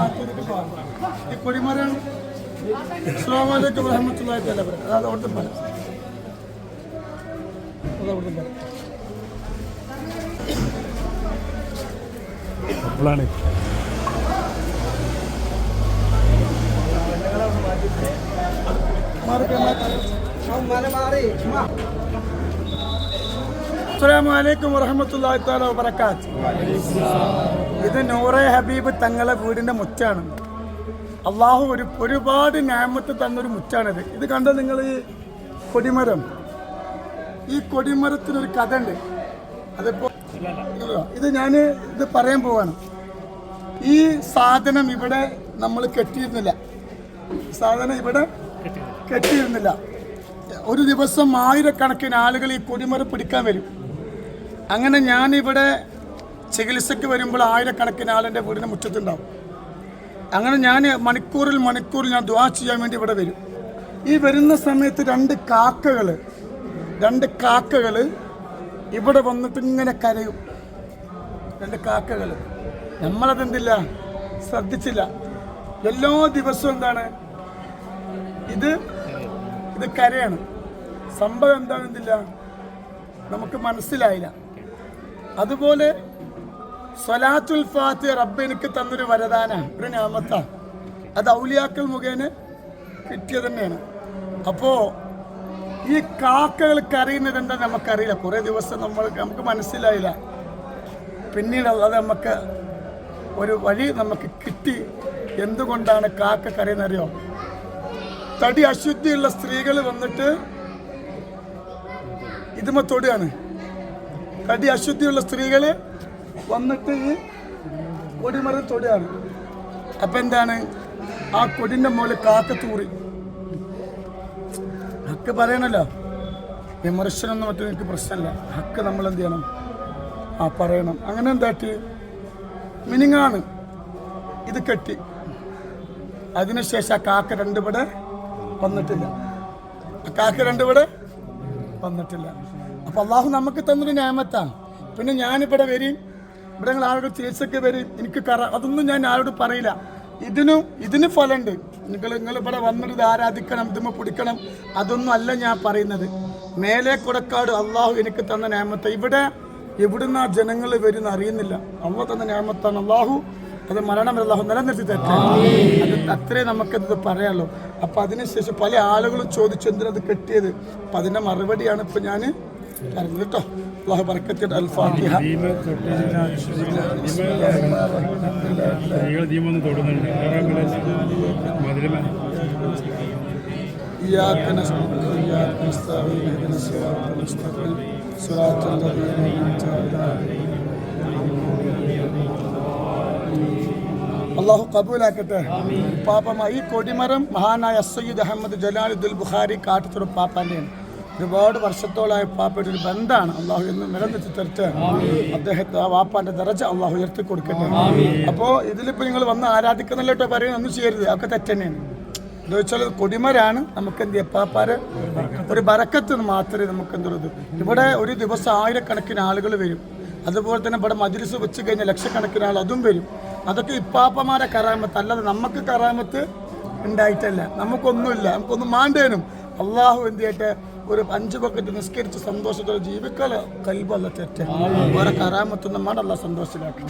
ഈ കൊടിമരം അസ്സലാമലൈക്കും വറഹ്മത്തുള്ളാഹി തആല വബറകാതുഹു അത് അവിടുത്തെ മരം. അത് അവിടുത്തെ മരം. അപ്പോഴാണ് അസ്സലാമലൈക്കും വറഹ്മത്തുള്ളാഹി താല വബറകാത്ത്. ഇത് നൂറെ ഹബീബ് തങ്ങളെ വീടിന്റെ മുറ്റാണ്. അള്ളാഹു ഒരു ഒരുപാട് ഞാമത്ത് തന്നൊരു മുറ്റാണിത്. ഇത് കണ്ട നിങ്ങൾ ഈ കൊടിമരം. ഈ കൊടിമരത്തിനൊരു കഥ ഉണ്ട് അതിപ്പോ ഇത് ഞാൻ ഇത് പറയാൻ പോവാണ്. ഈ സാധനം ഇവിടെ നമ്മൾ കെട്ടിയിരുന്നില്ല. സാധനം ഇവിടെ കെട്ടിയിരുന്നില്ല. ഒരു ദിവസം ആയിരക്കണക്കിന് ആളുകൾ ഈ കൊടിമരം പിടിക്കാൻ വരും. അങ്ങനെ ഞാനിവിടെ ചികിത്സയ്ക്ക് വരുമ്പോൾ ആയിരക്കണക്കിന് ആളെന്റെ വീടിന് മുറ്റത്തുണ്ടാവും. അങ്ങനെ ഞാൻ മണിക്കൂറിൽ മണിക്കൂറിൽ ഞാൻ ദ്വാ ചെയ്യാൻ വേണ്ടി ഇവിടെ വരും. ഈ വരുന്ന സമയത്ത് രണ്ട് കാക്കകൾ രണ്ട് കാക്കകൾ ഇവിടെ വന്നിട്ട് ഇങ്ങനെ കരയും. രണ്ട് കാക്കകൾ. നമ്മളതെന്തില്ല? ശ്രദ്ധിച്ചില്ല. എല്ലാ ദിവസവും എന്താണ്? ഇത് ഇത് കരയാണ്. സംഭവം എന്താണെന്നില്ല? നമുക്ക് മനസ്സിലായില്ല. അതുപോലെ സ്വലാത്തുൽ ഫാത്തി റബ്ബ് എനിക്ക് തന്നൊരു വരദാന ഒരു ഞാമത്ത. അത് ഔലിയാക്കൾ മുഖേന കിട്ടിയത് തന്നെയാണ്. അപ്പോൾ ഈ കാക്കകൾ അറിയുന്നത് എന്താ നമുക്കറിയില്ല. കുറേ ദിവസം നമ്മൾ നമുക്ക് മനസ്സിലായില്ല. പിന്നീട് അത് നമുക്ക് ഒരു വഴി നമുക്ക് കിട്ടി. എന്തുകൊണ്ടാണ് കാക്ക കരയുന്നറിയോ തടി അശുദ്ധിയുള്ള സ്ത്രീകൾ വന്നിട്ട് ഇതുമ തൊടുകയാണ്. തടി അശുദ്ധിയുള്ള സ്ത്രീകൾ വന്നിട്ട് ഈ തൊടുകയാണ്. അപ്പൊ എന്താണ്? ആ കൊടിന്റെ മുകളിൽ കാക്ക തൂറി. ഹക്ക് പറയണല്ലോ. വിമർശനം എന്ന് മറ്റും എനിക്ക് പ്രശ്നമല്ല. ഹക്ക് നമ്മൾ എന്ത് ചെയ്യണം? ആ പറയണം. അങ്ങനെ എന്താട്ട് മിനിങ്ങാണ്. ഇത് കെട്ടി. അതിനുശേഷം ആ കാക്ക രണ്ടുപടെ വന്നിട്ടില്ല. ആ കാക്ക രണ്ടുപടെ വന്നിട്ടില്ല. അപ്പൊ അള്ളാഹു നമുക്ക് തന്നൊരു ഞാമത്താണ്. പിന്നെ ഞാനിവിടെ വരും. ഇവിടെ ആരോട് ആളുകൾ ചികിത്സക്ക് വരും. എനിക്ക് കറ അതൊന്നും ഞാൻ ആരോട് പറയില്ല. ഇതിനു ഇതിന് ഫലമുണ്ട്. നിങ്ങൾ നിങ്ങൾ ഇവിടെ വന്നിട്ട് ആരാധിക്കണം ഇതുമ്മ പിടിക്കണം അതൊന്നും അല്ല ഞാൻ പറയുന്നത്. മേലെ കൊടക്കാട് അള്ളാഹു എനിക്ക് തന്ന നിയമത്തെ ഇവിടെ എവിടുന്ന ജനങ്ങൾ വരുന്ന അറിയുന്നില്ല. അള്ളാഹ് തന്ന നിയമത്താണ് അള്ളാഹു. അത് മരണം വരെ അള്ളാഹു നിലനിർത്തി തരും അത് അത്രേ നമുക്കത് പറയാമല്ലോ അപ്പൊ അതിനുശേഷം പല ആളുകളും ചോദിച്ചു എന്തിനത് കെട്ടിയത്? അപ്പൊ അതിന്റെ മറുപടിയാണ് ഇപ്പൊ ഞാൻ പറഞ്ഞത് കേട്ടോ അള്ളാഹു ബർക്കത്തിയുടെ അൽ ഫാത്തിഹ ദീപ തൊട്ടിട്ട് സ്ത്രീകൾ ദീപൊന്ന് തൊടുന്നുണ്ട് മധുരമ إياك نستعين وإياك نستعين اهدنا الصراط المستقيم صراط الذين أنعمت عليهم അള്ളാഹു കബൂലാക്കട്ടെ പാപ്പ ഈ കൊടിമരം മഹാനായ സയ്യിദ് അഹമ്മദ് ജലാലുദ്ദുൽ ബുഖാരി കാട്ടുത്തുറ പാപ്പാൻ്റെയാണ് ഒരുപാട് വർഷത്തോളായ പാപ്പയുടെ ഒരു ബന്ധമാണ് അള്ളാഹു എന്ന് നിലനിർത്തി തരട്ടെ. അദ്ദേഹത്തെ ആ വാപ്പാന്റെ ദറജ അള്ളാഹു ഉയർത്തി കൊടുക്കട്ടെ. അപ്പോ ഇതിലിപ്പോൾ നിങ്ങൾ വന്ന് ആരാധിക്കുന്നില്ല കേട്ടോ പറയുന്നത് ഒന്നും ചെയ്യരുത്. അതൊക്കെ തെറ്റന്നെയാണ്. എന്താ വെച്ചാൽ കൊടിമരാണ്. നമുക്ക് എന്ത് ചെയ്യാം? പാപ്പാര് ഒരു ബറക്കത്ത് മാത്രമേ നമുക്ക് എന്തുള്ളത് ഇവിടെ ഒരു ദിവസം ആയിരക്കണക്കിന് ആളുകൾ വരും. അതുപോലെ തന്നെ ഇവിടെ മജിലിസ് വെച്ച് കഴിഞ്ഞാൽ ലക്ഷക്കണക്കിന് ആൾ അതും വരും. അതൊക്കെ ഇപ്പാപ്പമാരെ കറാമത്ത് അല്ലാതെ നമുക്ക് കറാമത്ത് ഉണ്ടായിട്ടല്ല. നമുക്കൊന്നുമില്ല. നമുക്കൊന്നും മാണ്ടേനും. അള്ളാഹു എന്ത് ചെയ്യട്ടെ? ഒരു അഞ്ച് പക്കറ്റ് നിസ്കരിച്ച് സന്തോഷത്തോടെ ജീവിക്കല കൽബല്ല തെറ്റ്. ഓരോ കരാമത്തൊന്നും മാടല്ല സന്തോഷത്തിലാക്കി.